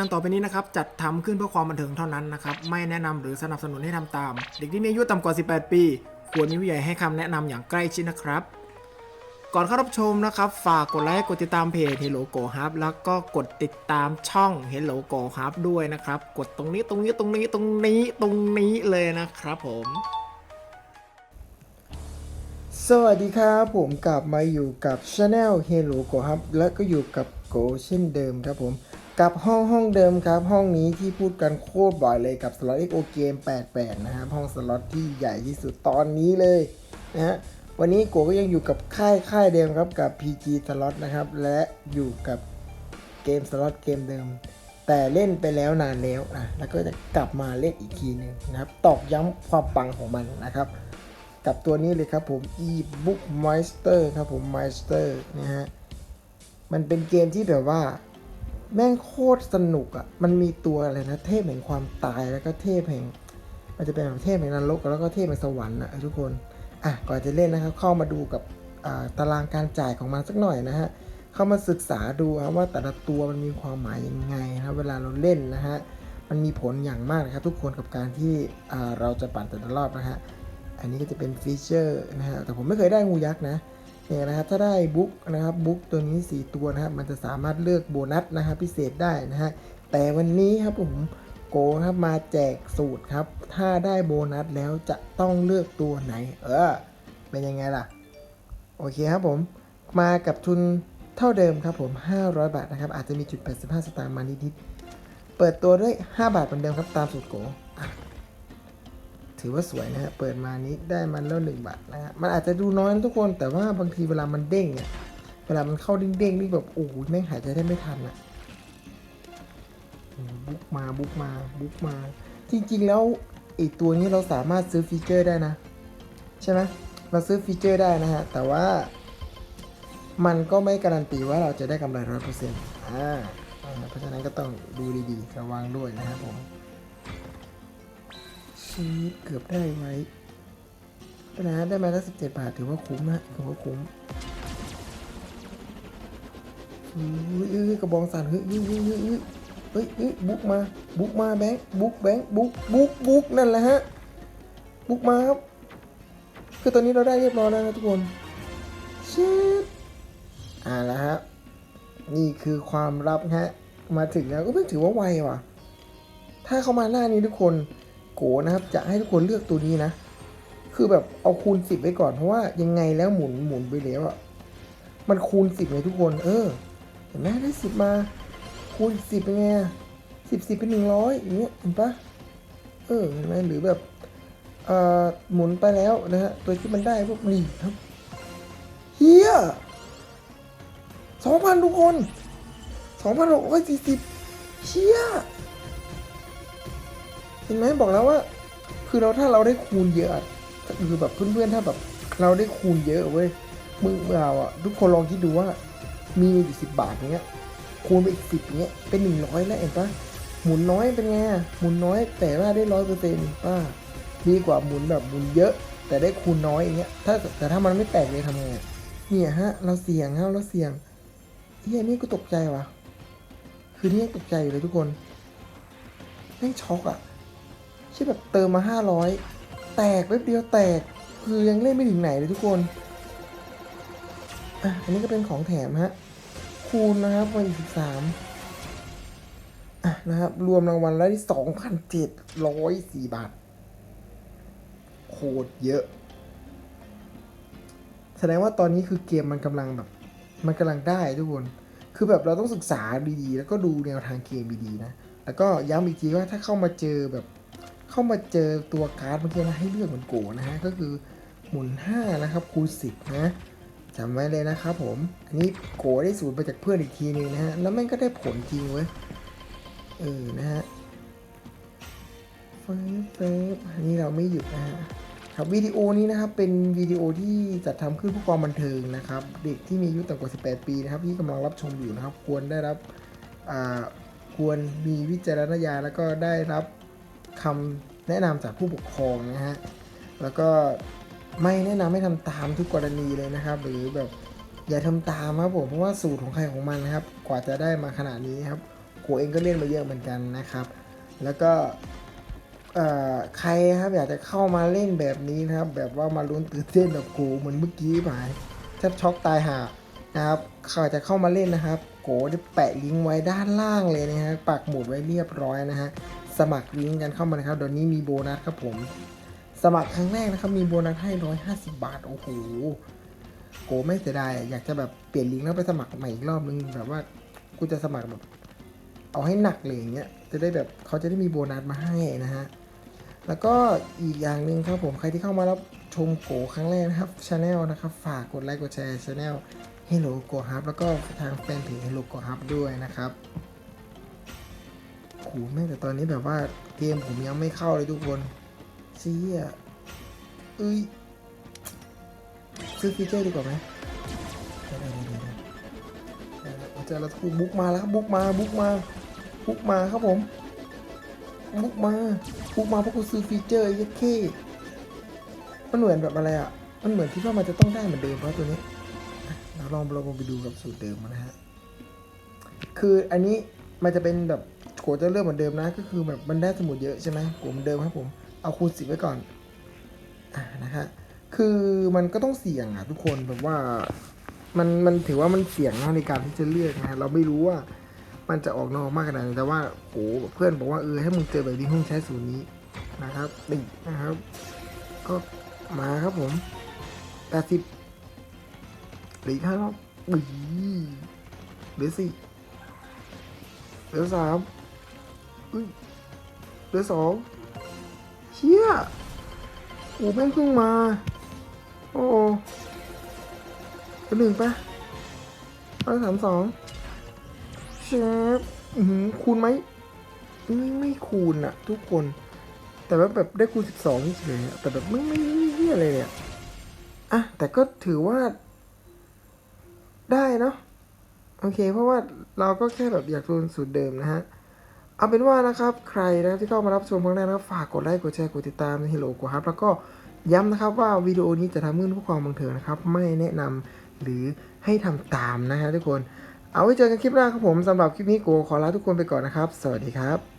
การต่อไปนี้นะครับจัดทำขึ้นเพื่อความบันเทิงเท่านั้นนะครับ ไม่แนะนำหรือสนับสนุนให้ทำตาม เด็กที่มีอายุต่ำกว่า 18 ปี ควรมีผู้ใหญ่ให้คำแนะนำอย่างใกล้ชิดนะครับ ก่อนเข้ารับชมนะครับ ฝากกดไลค์กดติดตามเพจ Hello Go Hub แล้วก็กดติดตามช่อง Hello Go Hub ด้วยนะครับ กดตรงนี้ตรงนี้ตรงนี้ตรงนี้ตรงนี้เลยนะครับ ผมสวัสดีครับผมกลับมาอยู่กับ Channel Hello Go ครับและก็อยู่กับโกเช่นเดิมครับผม กับห้องห้องเดิมครับห้องนี้ที่พูดกันโคตรบ่อยเลยกับสล็อต XO Game 88 นะครับห้องสล็อตที่ใหญ่ที่สุดตอนนี้เลยนะฮะวันนี้โกก็ยังอยู่กับค่ายค่ายเดิมครับกับ PG สล็อตนะครับและอยู่กับเกมสล็อตเกมเดิม แต่เล่นไปแล้วนานแล้วนะแล้วก็จะกลับมาเล่นอีกทีหนึ่งนะครับตอกย้ำความปังของมันนะครับ กับตัวนี้เลยครับผม e-book meister ครับผม meister นะฮะมันเป็นเกมที่แบบว่า แม่งโคตรสนุกอะ่ะ มันมีตัวอะไรนะ เทพแห่งความตายแล้วก็เทพแห่ง มันจะเป็นแบบเทพแห่งนรกแล้วก็เทพแห่งสวรรค์นะทุกคน อะ ก่อนจะเล่นนะครับ เข้ามาดูกับตารางการจ่ายของมันสักหน่อยนะฮะ เข้ามาศึกษาดูครับว่าแต่ละตัวมันมีความหมายยังไงนะครับเวลาเราเล่นนะฮะ มันมีผลอย่างมากนะครับ ทุกคนกับการที่เราจะปั่นแต่ละรอบนะฮะ อันนี้ก็จะเป็นฟีเจอร์นะฮะ แต่ผมไม่เคยได้งูยักษ์นะ เนี่ยนะครับถ้าได้บุ๊กนะครับบุ๊กตัวนี้ 4 ตัวนะครับมันจะสามารถเลือกโบนัสนะครับพิเศษได้นะฮะแต่วันนี้ครับผมโกครับมาแจกสูตรครับ ถ้าได้โบนัสแล้วจะต้องเลือกตัวไหน เออ เป็นยังไงล่ะ โอเคครับผม มากับทุนเท่าเดิมครับผม 500 บาทนะครับ อาจจะมีจุด 85 สตางค์มานิดๆเปิดตัวด้วย 5 บาทเหมือนเดิมครับตามสูตรโก ถือว่าสวยนะฮะ เปิดมานี้ได้มันแล้วหนึ่งบาทนะฮะ มันอาจจะดูน้อยนะทุกคน แต่ว่าบางทีเวลามันเด้งเนี่ย เวลามันเข้าเด้งๆนี่แบบ โอ้โหแม่งหายใจได้ไม่ทันอะบุกมา บุกมา บุกมา จริงๆแล้วไอตัวนี้เราสามารถซื้อฟีเจอร์ได้นะ ใช่ไหมเราซื้อฟีเจอร์ได้นะฮะ แต่ว่า มันก็ไม่การันตีว่าเราจะได้กำไรร้อยเปอร์เซ็นต์อ่าอ่าเพราะฉะนั้นก็ต้องดูดีๆ ระวังด้วยนะครับผม ชีวิตเกือบได้ไว้นะได้มาแล้วสิบเจ็ดบาทถือว่าคุ้มนะถือว่าคุ้มอุ้ยอุ้ยยกระบองสั่นเฮ้ยเฮ้ยเฮ้ยเฮ้ยเฮ้ยเฮ้ยยบุ๊กมาบุ๊กมาแบงค์บุ๊กแบงค์บุ๊กบุ๊กบุ๊กนั่นแหละฮะบุ๊กมาครับคือตอนนี้เราได้เรียบร้อยแล้วนะทุกคนชิดอ่าแล้วฮะนี่คือความลับฮะมาถึงแล้วก็ไม่ถือว่าไวว่ะ ถ้าเข้ามาหน้านี้ทุกคน โกนะครับ จะให้ทุกคนเลือกตัวนี้นะ คือแบบเอาคูณสิบไว้ก่อนเพราะว่ายังไงแล้วหมุนหมุนไปแล้วอะมันคูณสิบไงทุกคน เออเห็นไหมได้สิบมา คูณสิบเป็นไงสิบสิบเป็นหนึ่งร้อยอย่างเงี้ยเห็นปะเออเห็นไหมหรือแบบเอ่อหมุนไปแล้วนะฮะตัวที่มันได้พวกนี้ครับเฮียสองพันทุกคนสองพันหกร้อยสี่สิบเชี่ย เห็นไหมบอกแล้วว่า คือเราถ้าเราได้คูณเยอะคือแบบเพื่อนๆถ้าแบบเราได้คูณเยอะเว้ยมึงเราอะทุกคนลองคิดดูว่า มีอยู่สิบบาทเงี้ยคูณไปอีกสิบเงี้ยเป็นหนึ่งร้อยแล้วเห็นปะหมุนน้อยเป็นไงหมุนน้อยแต่ว่าได้ร้อยเปอร์เซ็นต์ป้าดีกว่าหมุนแบบหมุนเยอะ แต่ได้คูณน้อยอย่างเงี้ยถ้าแต่ถ้ามันไม่แตกเลยทำไงเนี่ยฮะ เราเสี่ยงฮะเราเสี่ยงเฮียนี่ก็ตกใจว่ะ คือนี่ยตกใจอยู่เลยทุกคนแม่งช็อกอะ ใช่แบบเติมมาห้าร้อยแตกแป๊บเดียวแตก คือยังเล่นไม่ถึงไหนเลยทุกคนอะอันนี้ก็เป็นของแถมฮะ คูณนะครับวันที่สิบสามอะนะครับ รวมรางวัลแล้วที่สองพันเจ็ดร้อยสี่บาท โคตรเยอะ แสดงว่าตอนนี้คือเกมมันกำลังแบบ มันกำลังได้ทุกคน คือแบบเราต้องศึกษาดีๆ แล้วก็ดูแนวทางเกมดีๆนะ แล้วก็ย้ำอีกทีว่าถ้าเข้ามาเจอแบบ เข้ามาเจอตัวการ์ดเมื่อกี้นะให้เลือกเหมือนโกนะฮะก็คือหมุน 5 นะครับคูณ10 นะจำไว้เลยนะครับผม อันนี้โกได้สูตรมาจากเพื่อนอีกทีนึงนะฮะ แล้วแม่งก็ได้ผลจริงเว้ย เออ นะฮะเฟิร์เฟิร์อันนี้เราไม่หยุดนะฮะ ครับวิดีโอนี้นะครับ เป็นวิดีโอที่จัดทำขึ้นเพื่อความบันเทิงนะครับ เด็กที่มีอายุต่ำกว่า 18 ปีนะครับ ที่กำลังรับชมอยู่นะครับ ควรได้รับ อ่า ควรมีวิจารณญาณแล้วก็ได้รับ คำแนะนำจากผู้ปกครองนะฮะแล้วก็ไม่แนะนำให้ทำตามทุกกรณีเลยนะครับ หรือแบบอย่าทำตามครับผมเพราะว่าสูตรของใครของมันนะครับ กว่าจะได้มาขนาดนี้ครับโกกูเองก็เล่นมาเยอะเหมือนกันนะครับ แล้วก็ใครครับอยากจะเข้ามาเล่นแบบนี้นะครับ แบบว่ามาลุ้นตื่นเต้นแบบกูเหมือนเมื่อกี้ไปแทบช็อกตายห่านะครับใครจะเข้ามาเล่นนะครับ โกจะแปะลิงก์ไว้ด้านล่างเลยนะฮะปักหมุดไว้เรียบร้อยนะฮะ สมัครลิงก์กันเข้ามานะครับเดี๋ยวนี้มีโบนัสครับผม สมัครครั้งแรกนะครับมีโบนัสให้ร้อยห้าสิบาทโอ้โหโกไม่เสียดายอะอยากจะแบบเปลี่ยนลิงก์แล้วไปสมัครใหม่อีกรอบนึงแบบว่ากูจะสมัครแบบเอาให้หนักเลยอย่างเงี้ยจะได้แบบเขาจะได้มีโบนัสมาให้นะฮะแล้วก็อีกอย่างหนึ่งครับผมใครที่เข้ามารับชมโกครั้งแรกนะครับชาแนลนะครับฝากกดไลค์กดแชร์ชาแนล Hello Go Hub แล้วก็ทางแฟนเพจ Hello Go Hub ด้วยนะครับ โหแม่แต่ตอนนี้แบบว่าเกมผมยังไม่เข้าเลยทุกคนเชี่ยเอ้ยซื้อฟีเจอร์ดีกว่าไหมเดี๋ยวเดี๋ยวเราเจอแล้วถูกบุกมาแล้วบุกมาบุกมาบุกมาครับผมบุกมาบุกมาเพราะกูซื้อฟีเจอร์ไอ้เหี้ยัดเข้มันเหมือนแบบอะไรอะ มันเหมือนที่ว่ามันจะต้องได้เหมือนเดิมเพราะตัวนี้เราลองเราลองไปดูกับสูตรเดิมนะฮะ คืออันนี้มันจะเป็นแบบ โกจะเลือกเหมือนเดิมนะ ก็คือแบบมันได้สมุดเยอะใช่ไหมกเหมือนเดิมครับผม เอาคูณสิบไว้ก่อนอ่านะฮะคือมันก็ต้องเสี่ยงอะทุกคนแบบว่ามันมันถือว่ามันเสี่ยงนะในการที่จะเลือกนะเราไม่รู้ว่ามันจะออกนอกมากขนาดไหนแต่ว่าโอ้เพื่อนบอกว่าเออให้มึงเจอแบบนี้มึงใช้ศูนย์นี้นะครับนี่นะครับ ก็มาครับผมแปดสิบหรือห้ารอบอุ้ยเหลือสี่เหลือสาม อุ้ยเหลือสองเชี่ยโอ้แม่งเพิ่งมา โอ้เหลือหนึ่งปะร้อยสามสองเชฟอือหือคูณไหมไม่ไม่คูณอะทุกคน แต่ว่าแบบได้คูณสิบสองเฉยๆแต่แบบไม่ไม่ไม่เฮียอะไรเลยอะอะแต่ก็ถือว่า ได้เนาะโอเค เพราะว่าเราก็แค่แบบอยากโดนสูตรเดิมนะฮะ เอาเป็นว่านะครับใครนะครับที่เข้ามารับชมครั้งแรกนะครับฝากกดไลค์กดแชร์กดติดตามฮิโลกครับแล้วก็ย้ำนะครับว่าวิดีโอนี้จะทำเพื่อความบันเทิงนะครับไม่แนะนำหรือให้ทำตามนะฮะทุกคน เอาไว้เจอกันคลิปหน้าครับผมสำหรับคลิปนี้โกขอลาทุกคนไปก่อนนะครับ สวัสดีครับ